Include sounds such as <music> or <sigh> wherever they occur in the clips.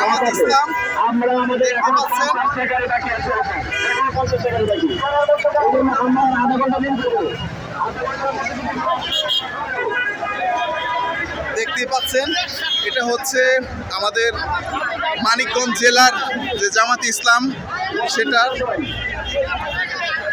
ঘাট আছে। ইসলাম। দেখতেই পাচ্ছেন এটা হচ্ছে আমাদের মানিকগঞ্জ জেলার যে জামাত ইসলাম সেটার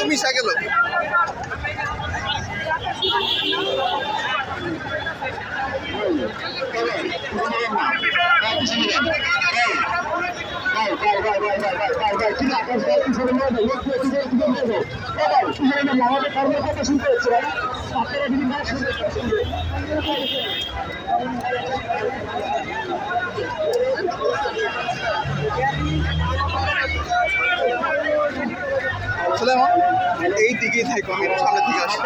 তো মিশা গেল আপনারা যদি না শুনতে দিকেই থাকব আমি সামনের দিকে আসি।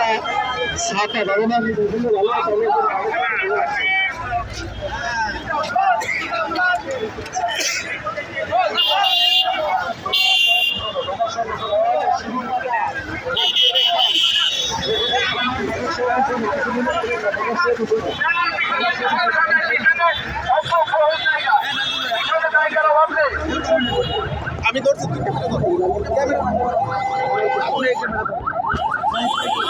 আমি ধরছি। Camera Thank <laughs> you.